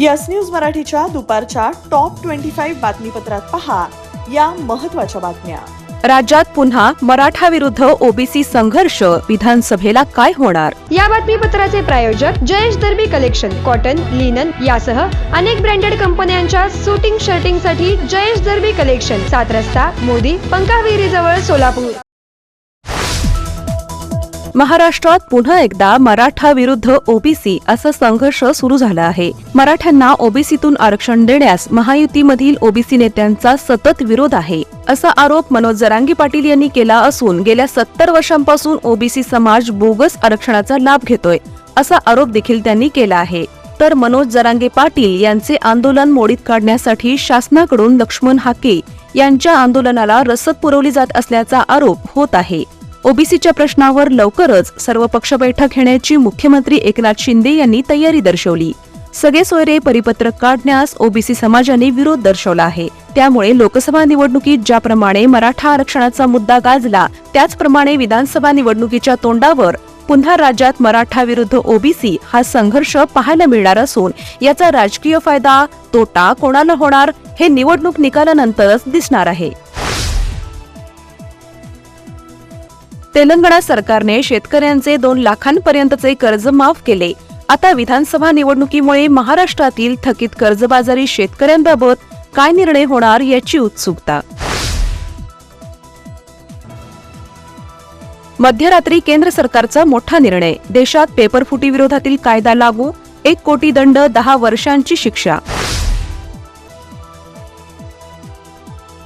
Yes news मराठीच्या दुपारच्या top twenty five बातमीपत्रात पहा या महत्त्वाच्या बातम्या. राज्यात पुन्हा मराठा विरुद्ध ओबीसी संघर्ष विधानसभेला काय होणार? या बातमीपत्राचे प्रायोजक Jayesh Darbi collection cotton linen यासह अनेक ब्रँडेड कंपन्यांच्या सुटिंग शर्टिंगसाठी जयेश दर्बी कलेक्शन सात रस्ता मोदी पंकाविहिरी जवळ सोलापूर. महाराष्ट्रात पुन्हा एकदा मराठा विरुद्ध ओबीसी असा संघर्ष सुरू झाला आहे. मराठ्यांना ओबीसीतून आरक्षण देण्यास महायुतीमधील ओबीसी नेत्यांचा सतत विरोध आहे असा आरोप मनोज जरांगी पाटील यांनी केला असून गेल्या सत्तर वर्षांपासून ओबीसी समाज बोगस आरक्षणाचा लाभ घेतोय असा आरोप देखील त्यांनी केला आहे. तर मनोज जरांगे पाटील यांचे आंदोलन मोडीत काढण्यासाठी शासनाकडून लक्ष्मण हाके यांच्या आंदोलनाला रसद पुरवली जात असल्याचा आरोप होत आहे. ओबीसीच्या प्रश्नावर लवकरच सर्वपक्ष बैठक घेण्याची मुख्यमंत्री एकनाथ शिंदे यांनी तयारी दर्शवली. सगळे सोयरे परिपत्रक काढण्यास ओबीसी समाजाने विरोध दर्शवला आहे. त्यामुळे लोकसभा निवडणुकीत ज्याप्रमाणे मराठा आरक्षणाचा मुद्दा गाजला त्याचप्रमाणे विधानसभा निवडणुकीच्या तोंडावर पुन्हा राज्यात मराठा विरुद्ध ओबीसी हा संघर्ष पाहायला मिळणार असून याचा राजकीय फायदा तोटा कोणाला होणार हे निवडणूक निकालानंतरच दिसणार आहे. तेलंगणा सरकारने शेतकऱ्यांचे दोन लाखांपर्यंतचे कर्ज माफ केले. आता विधानसभा निवडणुकीमुळे महाराष्ट्रातील थकीत कर्जबाजारी शेतकऱ्यांबाबत काय निर्णय होणार याची उत्सुकता? मध्यरात्री केंद्र सरकारचा मोठा निर्णय. देशात पेपरफुटी विरोधातील कायदा लागू एक कोटी दंड दहा वर्षांची शिक्षा.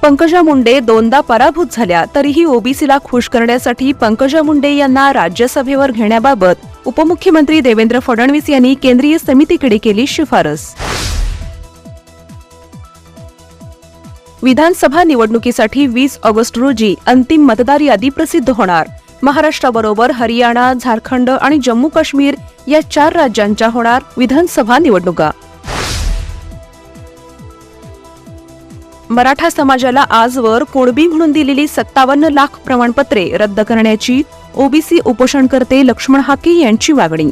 पंकजा मुंडे दोनदा पराभूत झाल्या तरीही ओबीसीला खुश करण्यासाठी पंकजा मुंडे यांना राज्यसभेवर घेण्याबाबत उपमुख्यमंत्री देवेंद्र फडणवीस यांनी केंद्रीय समितीकडे केली शिफारस. विधानसभा निवडणुकीसाठी वीस ऑगस्ट रोजी अंतिम मतदार यादी प्रसिद्ध होणार. महाराष्ट्राबरोबर हरियाणा झारखंड आणि जम्मू काश्मीर या चार राज्यांच्या होणार विधानसभा निवडणुका. मराठा समाजाला आजवर कोणबी म्हणून दिलेली सत्तावन्न लाख प्रमाणपत्रे रद्द करण्याची ओबीसी उपोषणकर्ते लक्ष्मण हाके यांची मागणी.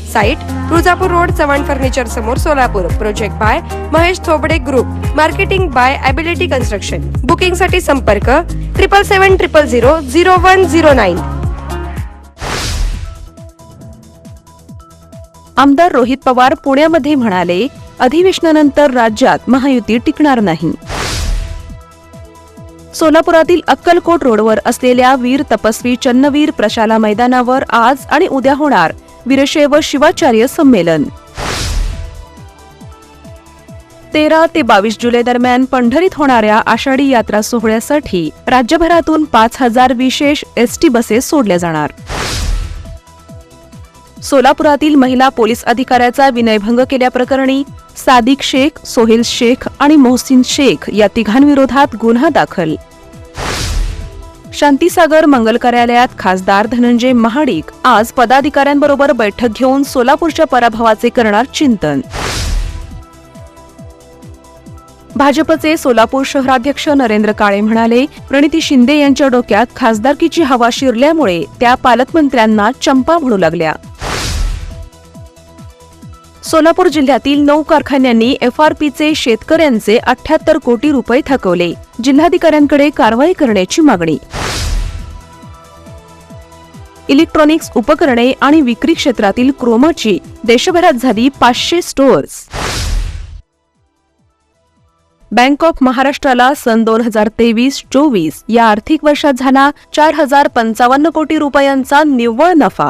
Site Tuljapur road Chavan furniture समोर Solapur. Project by Mahesh Thobde group marketing by ability construction बुकिंगसाठी संपर्क triple seven triple zero zero one zero nine आमदार रोहित पवार पुण्यामध्ये म्हणाले अधिवेशनानंतर राज्यात महायुती टिकणार नाही. सोलापुरातील अक्कलकोट रोडवर असलेल्या वीर तपस्वी चन्नवीर प्रशाला मैदानावर आज आणि उद्या होणार वीरशैव शिवाचार्य संमेलन. तेरा ते बावीस जुलै दरम्यान पंढरीत होणाऱ्या आषाढी यात्रा सोहळ्यासाठी राज्यभरातून पाच हजार विशेष एसटी बसेस सोडल्या जाणार. सोलापुरातील महिला पोलीस अधिकाऱ्याचा विनयभंग केल्याप्रकरणी सादिक शेख सोहेल शेख आणि मोहसिन शेख या तिघांविरोधात गुन्हा दाखल. शांतीसागर मंगल कार्यालयात खासदार धनंजय महाडिक आज पदाधिकाऱ्यांबरोबर बैठक घेऊन सोलापूरच्या पराभवाचे करणार चिंतन. भाजपचे सोलापूर शहराध्यक्ष नरेंद्र काळे म्हणाले प्रणिती शिंदे यांच्या डोक्यात खासदारकीची हवा शिरल्यामुळे त्या पालकमंत्र्यांना चंपा म्हणू लागल्या. सोलापूर जिल्ह्यातील नऊ कारखान्यांनी एफआरपीचे शेतकऱ्यांचे अठ्याहत्तर कोटी रुपये थकवले. जिल्हाधिकाऱ्यांकडे कारवाई करण्याची मागणी इलेक्ट्रॉनिक्स उपकरणे आणि विक्री क्षेत्रातील क्रोमाची देशभरात झाली पाचशे स्टोअर्स. बँक ऑफ महाराष्ट्राला सन दोन हजार तेवीस चोवीस या आर्थिक वर्षात झाला चार हजार पंचावन्न कोटी रुपयांचा निव्वळ नफा.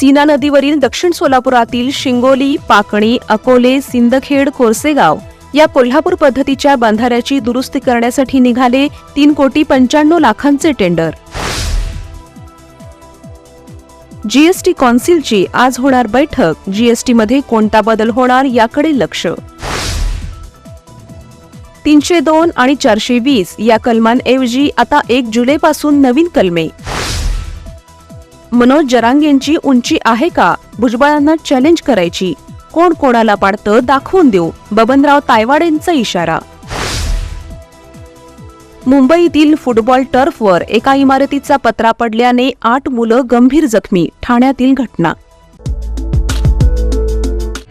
सीना नदीवरील दक्षिण सोलापुरातील शिंगोली पाकणी अकोले सिंदखेड कोरसेगाव या कोल्हापूर पद्धतीच्या बंधाऱ्याची दुरुस्ती करण्यासाठी निघाले तीन कोटी पंच्याण्णव लाखांचे टेंडर. जीएसटी कौन्सिलची आज होणार बैठक. जीएसटीमध्ये कोणता बदल होणार याकडे लक्ष. तीनशे दोन आणि चारशे वीस या कलमांऐवजी आता एक जुलैपासून नवीन कलमे. मनोज जरांगेंची उंची आहे का? भुजबळांना चॅलेंज करायची. कोण कोणाला पाडतं दाखवून देऊ. बबनराव तायवाडेंचा इशारा. मुंबईतील फुटबॉल टर्फवर एका इमारतीचा पत्रा पडल्याने आठ मुलं गंभीर जखमी. ठाण्यातील घटना.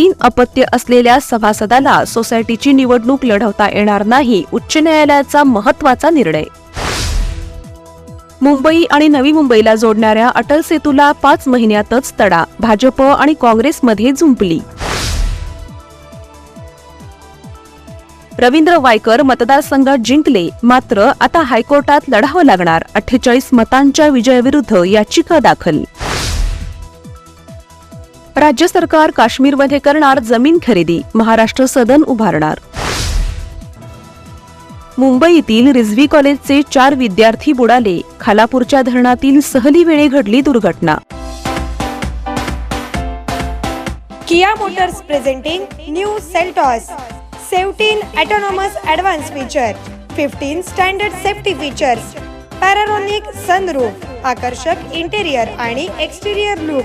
तीन अपत्य असलेल्या सभासदाला सोसायटीची निवडणूक लढवता येणार नाही उच्च न्यायालयाचा महत्त्वाचा निर्णय. मुंबई आणि नवी मुंबईला जोडणाऱ्या अटल सेतूला पाच महिन्यातच तडा भाजप आणि काँग्रेसमध्ये झुंपली. रवींद्र वायकर मतदारसंघात जिंकले मात्र आता हायकोर्टात लढावं लागणार अठ्ठेचाळीस मतांच्या विजयाविरुद्ध याचिका दाखल. राज्य सरकार काश्मीरमध्ये करणार जमीन खरेदी. महाराष्ट्र सदन उभारणार. मुंबईतील रिझवी कॉलेजचे चार विद्यार्थी बुडाले. खालापूरच्या धरणातील सहली वेळी घडली दुर्घटना. Kia Motors presenting new Seltos. Seventeen autonomous advance feature. Fifteen standard safety features. Panoramic sunroof आकर्षक इंटेरियर आणि एक्सटेरियर लुक